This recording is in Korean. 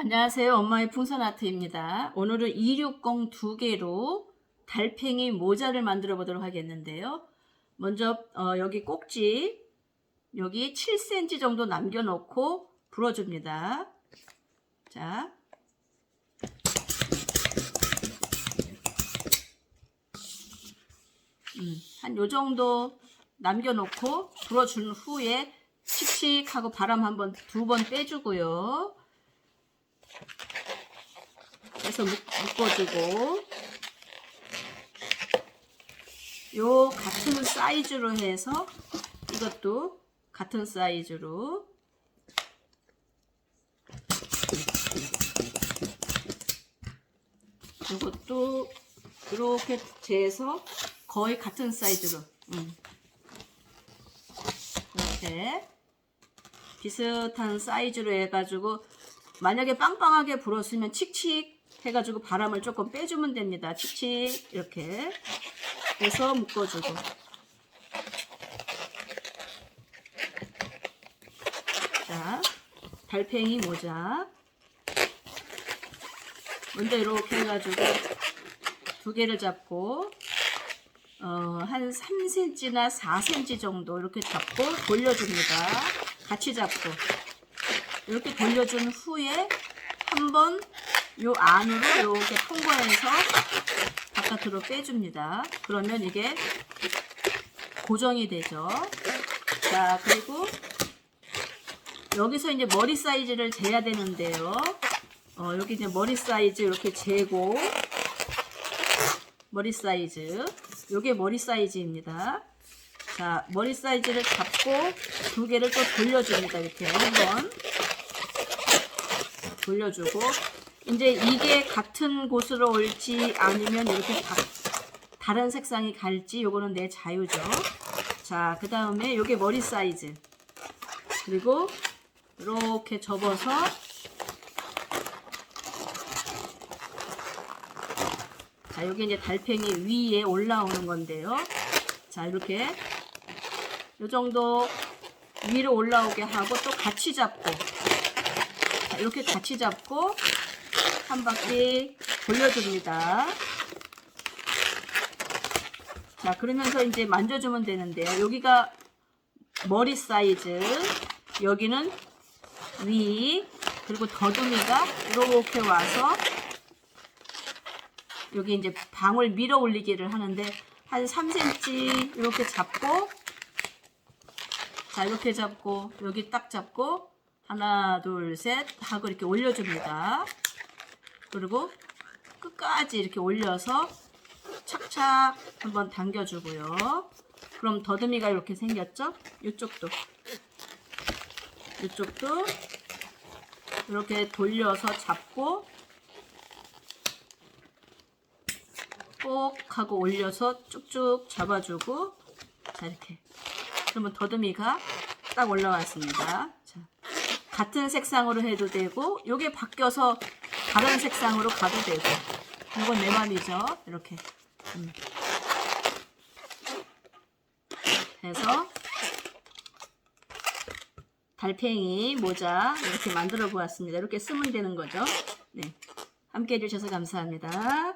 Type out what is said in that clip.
안녕하세요. 엄마의 풍선 아트입니다. 오늘은 260 두 개로 달팽이 모자를 만들어 보도록 하겠는데요. 먼저 어, 여기 꼭지 여기 7cm 정도 남겨 놓고 불어 줍니다. 자, 음, 한 요 정도 남겨 놓고 불어 준 후에 칙칙하고 바람 한번 두 번 빼 주고요. 묶, 묶어주고. 요 같은 사이즈로 해서 이것도 같은 사이즈로. 이것도 이렇게 재서 거의 같은 사이즈로. 음. 이렇게 비슷한 사이즈로 해가지고 만약에 빵빵하게 불었으면 칙칙 해가지고 바람을 조금 빼주면 됩니다. 칙칙. 이렇게. 해서 묶어주고. 자 달팽이 모자 먼저 이렇게 해가지고 두 개를 잡고 어, 한 3cm나 4cm 정도 이렇게 잡고 돌려줍니다. 같이 잡고 이렇게 돌려준 후에 한번 요 안으로 이렇게 통과해서 바깥으로 빼줍니다. 그러면 이게 고정이 되죠. 자, 그리고 여기서 이제 머리 사이즈를 재야 되는데요. 어, 여기 이제 머리 사이즈 이렇게 재고 머리 사이즈 요게 머리 사이즈입니다. 자, 머리 사이즈를 잡고 두 개를 또 돌려줍니다. 이렇게 한번 돌려주고 이제 이게 같은 곳으로 올지 아니면 이렇게 다, 다른 색상이 갈지 요거는 내 자유죠. 자, 그 다음에 요게 머리 사이즈 그리고 이렇게 접어서 자, 여기 이제 달팽이 위에 올라오는 건데요. 자, 이렇게 요 정도 위로 올라오게 하고 또 같이 잡고 자, 이렇게 같이 잡고 한 바퀴 돌려줍니다. 자, 그러면서 이제 만져주면 되는데요. 여기가 머리 사이즈, 여기는 위, 그리고 더듬이가 이렇게 와서 여기 이제 방울 밀어 올리기를 하는데 한 3cm 이렇게 잡고 자 이렇게 잡고 여기 딱 잡고 하나 둘 셋 하고 이렇게 올려줍니다. 그리고 끝까지 이렇게 올려서 착착 한번 당겨주고요. 그럼 더듬이가 이렇게 생겼죠? 이쪽도. 이쪽도 이렇게 돌려서 잡고 꼭 하고 올려서 쭉쭉 잡아주고 자 이렇게 그러면 더듬이가 딱 올라왔습니다. 자, 같은 색상으로 해도 되고 요게 바뀌어서 다른 색상으로 가도 되고. 이건 내 맘이죠. 이렇게. 음. 해서 달팽이 모자 이렇게 만들어 보았습니다. 이렇게 쓰면 되는 거죠. 네. 함께 해주셔서 감사합니다